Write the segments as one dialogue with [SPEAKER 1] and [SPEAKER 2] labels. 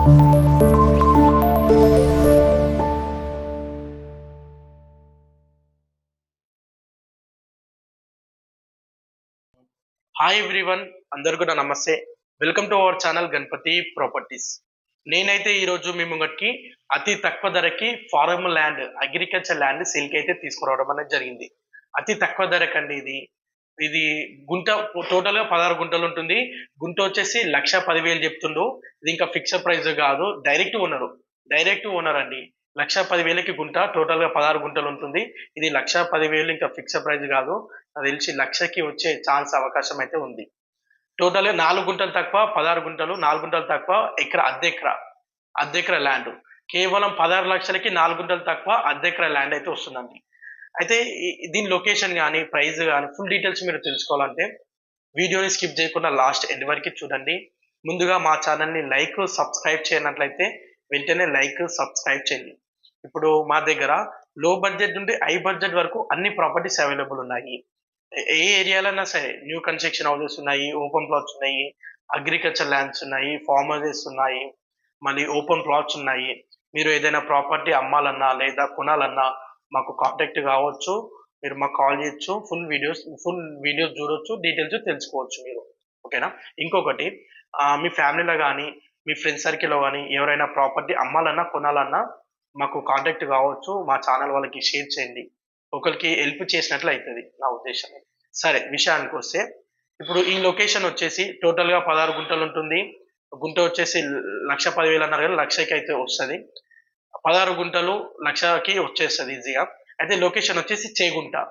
[SPEAKER 1] Hi everyone అందరు కూడా నమస్తే. Welcome to our channel Ganapati properties నేనైతే ఈరోజు మీ ముంగటికి అతి తక్కువ ధరకి ఫారమ్ ల్యాండ్ అగ్రికల్చర్ ల్యాండ్ సేల్కి అయితే తీసుకురావడం అనేది జరిగింది. అతి తక్కువ ధరకండి ఇది. ఇది గుంట టోటల్గా పదహారు గుంటలు ఉంటుంది. గుంట వచ్చేసి లక్ష పదివేలు చెప్తుండు ఇది ఇంకా ఫిక్స్డ్ ప్రైస్ కాదు. డైరెక్ట్ ఓనరు డైరెక్ట్ ఓనర్ అండి. లక్ష పదివేలకి గుంట టోటల్గా పదహారు గుంటలు ఉంటుంది. ఇది లక్ష పదివేలు ఇంకా ఫిక్స్డ్ ప్రైస్ కాదు. నాకు తెలిసి లక్షకి వచ్చే ఛాన్స్ అవకాశం అయితే ఉంది. టోటల్గా నాలుగు గుంటలు తక్కువ పదహారు గుంటలు నాలుగు గుంటలు తక్కువ ఎకరా అద్దె ఎకరా అద్దె ఎకరా ల్యాండ్ కేవలం పదహారు లక్షలకి నాలుగు గుంటలు తక్కువ అద్దె ల్యాండ్ అయితే వస్తుందండి. అయితే దీని లొకేషన్ కానీ ప్రైస్ కానీ ఫుల్ డీటెయిల్స్ మీరు తెలుసుకోవాలంటే వీడియోని స్కిప్ చేయకుండా లాస్ట్ ఎండ్ వరకు చూడండి. ముందుగా మా ఛానల్ని లైక్ సబ్స్క్రైబ్ చేయనట్లయితే వెంటనే లైక్ సబ్స్క్రైబ్ చేయండి. ఇప్పుడు మా దగ్గర లో బడ్జెట్ నుండి హై బడ్జెట్ వరకు అన్ని ప్రాపర్టీస్ అవైలబుల్ ఉన్నాయి. ఏ- ఏ ఏరియాలైనా సరే న్యూ కన్స్ట్రక్షన్ హౌసెస్ ఉన్నాయి ఓపెన్ ప్లాట్స్ ఉన్నాయి అగ్రికల్చర్ ల్యాండ్స్ ఉన్నాయి ఫార్మ్ హౌసెస్ ఉన్నాయి మళ్ళీ ఓపెన్ ప్లాట్స్ ఉన్నాయి. మీరు ఏదైనా ప్రాపర్టీ అమ్మాలన్నా లేదా కొనాలన్నా మాకు కాంటాక్ట్ కావచ్చు మీరు మాకు కాల్ చేయొచ్చు ఫుల్ వీడియోస్ ఫుల్ వీడియోస్ చూడొచ్చు డీటెయిల్స్ తెలుసుకోవచ్చు మీరు. ఓకేనా ఇంకొకటి మీ ఫ్యామిలీలో కానీ మీ ఫ్రెండ్ సర్కిల్లో కానీ ఎవరైనా ప్రాపర్టీ అమ్మాలన్నా కొనాలన్నా మాకు కాంటాక్ట్ కావచ్చు మా ఛానల్ వాళ్ళకి షేర్ చేయండి. ఒకరికి హెల్ప్ చేసినట్లు అవుతుంది నా ఉద్దేశం. సరే విషయానికి వస్తే ఇప్పుడు ఈ లొకేషన్ వచ్చేసి టోటల్గా పదహారు గుంటలు ఉంటుంది. గుంట వచ్చేసి లక్ష పదివేలు అన్నారు కదా లక్షకి అయితే వస్తుంది. పదహారు గుంటలు లక్షకి వచ్చేస్తుంది ఈజీగా. అయితే లొకేషన్ వచ్చేసి చేగుంట.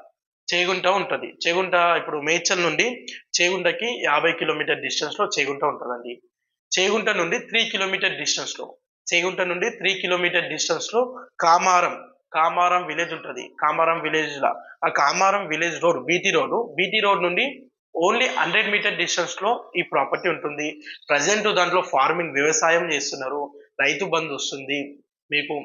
[SPEAKER 1] చేగుంట ఉంటుంది. చేగుంట ఇప్పుడు మేడ్చల్ నుండి చేగుంటకి యాభై కిలోమీటర్ డిస్టెన్స్లో చేగుంట ఉంటుందండి. చేగుంట నుండి త్రీ కిలోమీటర్ డిస్టెన్స్లో చేగుంట నుండి త్రీ కిలోమీటర్ డిస్టెన్స్లో కామారం. కామారం విలేజ్ ఉంటుంది. కామారం విలేజ్లో ఆ Kamaram village road BT road BT road నుండి ఓన్లీ హండ్రెడ్ మీటర్ డిస్టెన్స్లో ఈ ప్రాపర్టీ ఉంటుంది. ప్రజెంట్ దాంట్లో ఫార్మింగ్ వ్యవసాయం చేస్తున్నారు. రైతు బంధు వస్తుంది. మీకు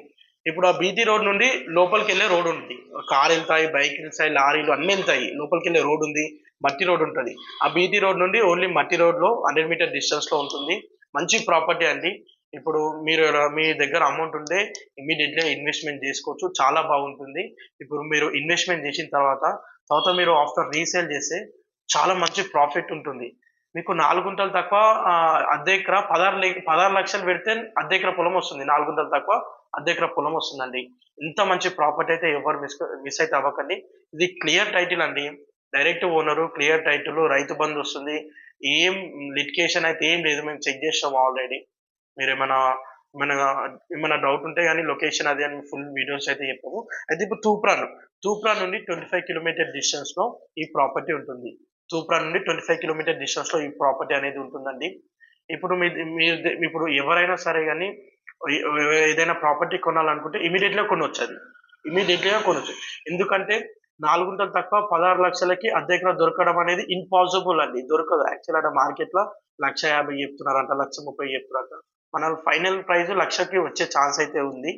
[SPEAKER 1] ఇప్పుడు ఆ బీటీ రోడ్ నుండి లోపలికి వెళ్ళే రోడ్ ఉంది కార్ వెళ్తాయి బైక్ వెళ్తాయి లారీలు అన్ని వెళ్తాయి. లోపలికి వెళ్ళే రోడ్ ఉంది మట్టి రోడ్ ఉంటుంది. ఆ బీటీ రోడ్ నుండి ఓన్లీ మట్టి రోడ్లో హండ్రెడ్ మీటర్ డిస్టెన్స్లో ఉంటుంది. మంచి ప్రాపర్టీ అండి. ఇప్పుడు మీరు మీ దగ్గర అమౌంట్ ఉంటే ఇమీడియట్గా ఇన్వెస్ట్మెంట్ చేసుకోవచ్చు. చాలా బాగుంటుంది. ఇప్పుడు మీరు ఇన్వెస్ట్మెంట్ చేసిన తర్వాత తర్వాత మీరు ఆఫ్టర్ రీసేల్ చేస్తే చాలా మంచి ప్రాఫిట్ ఉంటుంది. మీకు నాలుగు గుంటలు తక్కువ అద్దెకర ఎకరా పదహారు పదహారు లక్షలు పెడితే అద్దె ఎకరా పొలం వస్తుంది. నాలుగు గుంటలు తక్కువ అద్దె ఎకరా పొలం వస్తుందండి. ఇంత మంచి ప్రాపర్టీ అయితే ఎవరు మిస్ మిస్ అయితే అవ్వకండి. ఇది క్లియర్ టైటిల్ అండి. Direct owner clear title Rythu Bandhu వస్తుంది. ఏం లిటికేషన్ అయితే ఏం లేదు మేము చెక్ చేస్తాం ఆల్రెడీ మీరు ఏమైనా ఏమైనా ఏమైనా డౌట్ ఉంటే కానీ లొకేషన్ అది అని ఫుల్ వీడియోస్ అయితే చెప్పాము. అయితే ఇప్పుడు తూప్రాన్ తూప్రాన్ నుండి ట్వంటీ ఫైవ్ కిలోమీటర్ డిస్టెన్స్లో ఈ ప్రాపర్టీ ఉంటుంది. తూప్రా నుండి ట్వంటీ ఫైవ్ కిలోమీటర్ డిస్టెన్స్లో ఈ ప్రాపర్టీ అనేది ఉంటుందండి. ఇప్పుడు మీ మీరు ఇప్పుడు ఎవరైనా సరే కానీ ఏదైనా ప్రాపర్టీ కొనాలనుకుంటే ఇమీడియట్గా కొనవచ్చు అది ఇమీడియట్గా కొనవచ్చు ఎందుకంటే నాలుగుంటలు తక్కువ పదహారు లక్షలకి అద్దెకర దొరకడం అనేది ఇంపాసిబుల్ అండి. దొరకదు. యాక్చువల్ అంటే మార్కెట్లో లక్ష యాభై చెప్తున్నారంట లక్ష ముప్పై చెప్తున్నారంట. మన ఫైనల్ ప్రైస్ లక్షకి వచ్చే ఛాన్స్ అయితే ఉంది.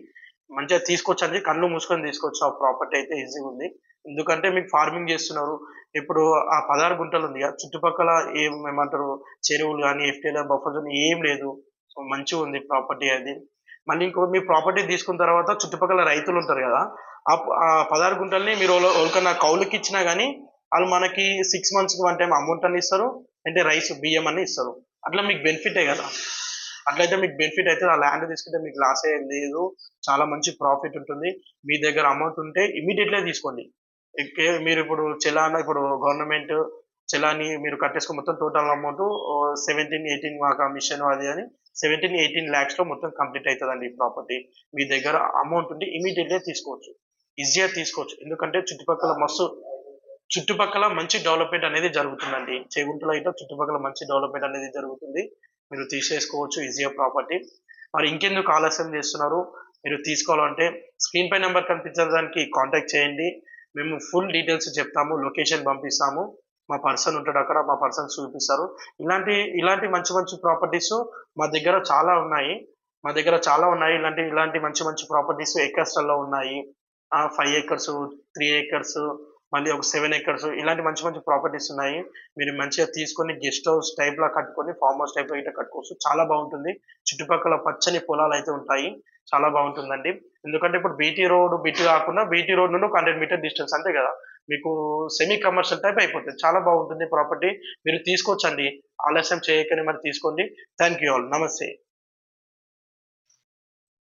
[SPEAKER 1] మంచిగా తీసుకోవచ్చు కళ్ళు మూసుకొని తీసుకోవచ్చు. ఆ ప్రాపర్టీ అయితే ఈజీగా ఉంది. ఎందుకంటే మీకు ఫార్మింగ్ చేస్తున్నారు. ఇప్పుడు ఆ పదహారు గుంటలు ఉంది. చుట్టుపక్కల ఏం ఏమంటారు చెరువులు కానీ ఎఫ్టీఎల్ బఫర్ జోన్ ఏం లేదు. సో మంచిగా ఉంది ప్రాపర్టీ అది. మళ్ళీ ఇంకో మీ ప్రాపర్టీ తీసుకున్న తర్వాత చుట్టుపక్కల రైతులు ఉంటారు కదా ఆ పదహారు గుంటల్ని మీరు ఎవరికన్నా కౌలుకి ఇచ్చినా కానీ వాళ్ళు మనకి సిక్స్ మంత్స్కి వన్ టైం అమౌంట్ అని ఇస్తారు. అంటే రైస్ బియ్యం అని ఇస్తారు. అట్లా మీకు బెనిఫిటే కదా. అట్లయితే మీకు బెనిఫిట్ అయితే ఆ ల్యాండ్ తీసుకుంటే మీకు లాస్ ఏం లేదు. చాలా మంచి ప్రాఫిట్ ఉంటుంది. మీ దగ్గర అమౌంట్ ఉంటే ఇమీడియట్లీ తీసుకోండి. మీరు ఇప్పుడు చెలానా ఇప్పుడు గవర్నమెంట్ చెలాని మీరు కట్టేసుకుని మొత్తం టోటల్ అమౌంట్ సెవెంటీన్ ఎయిటీన్ మా కమిషన్ అది అని సెవెంటీన్ ఎయిటీన్ ల్యాక్స్లో మొత్తం కంప్లీట్ అవుతుందండి ఈ ప్రాపర్టీ మీ దగ్గర అమౌంట్ ఉంటే ఇమీడియట్లీ తీసుకోవచ్చు. ఈజీగా తీసుకోవచ్చు. ఎందుకంటే చుట్టుపక్కల మస్తు చుట్టుపక్కల మంచి డెవలప్మెంట్ అనేది జరుగుతుందండి. చేగుంటలో అయితే చుట్టుపక్కల మంచి డెవలప్మెంట్ అనేది జరుగుతుంది. మీరు తీసేసుకోవచ్చు ఈజీగా ప్రాపర్టీ. మరి ఇంకెందుకు ఆలస్యం చేస్తున్నారు? మీరు తీసుకోవాలంటే స్క్రీన్ పై నెంబర్ కనిపించడానికి కాంటాక్ట్ చేయండి. మేము ఫుల్ డీటెయిల్స్ చెప్తాము లొకేషన్ పంపిస్తాము. మా పర్సన్ ఉంటాడు అక్కడ మా పర్సన్ చూపిస్తారు. ఇలాంటి ఇలాంటి మంచి మంచి ప్రాపర్టీస్ మా దగ్గర చాలా ఉన్నాయి. మా దగ్గర చాలా ఉన్నాయి. ఇలాంటి ఇలాంటి మంచి మంచి ప్రాపర్టీస్ ఎకర్స్లలో ఉన్నాయి. ఫైవ్ ఏకర్స్ త్రీ ఏకర్స్ మళ్ళీ ఒక సెవెన్ ఎకర్స్ ఇలాంటి మంచి మంచి ప్రాపర్టీస్ ఉన్నాయి. మీరు మంచిగా తీసుకొని గెస్ట్ హౌస్ టైప్ లా కట్టుకొని ఫామ్ హౌస్ టైప్ ఇట్లా కట్టుకోవచ్చు. చాలా బాగుంటుంది. చుట్టుపక్కల పచ్చని పొలాలు అయితే ఉంటాయి. చాలా బాగుంటుందండి. ఎందుకంటే ఇప్పుడు బీటీ రోడ్ బీటీ కాకుండా బీటీ రోడ్ నుండి ఒక హండ్రెడ్ మీటర్ డిస్టెన్స్ అంతే కదా. మీకు సెమీ కమర్షియల్ టైప్ అయిపోతుంది. చాలా బాగుంటుంది ప్రాపర్టీ మీరు తీసుకోవచ్చండి. ఆలస్యం చేయకనే మరి తీసుకోండి. థ్యాంక్ యూ ఆల్ నమస్తే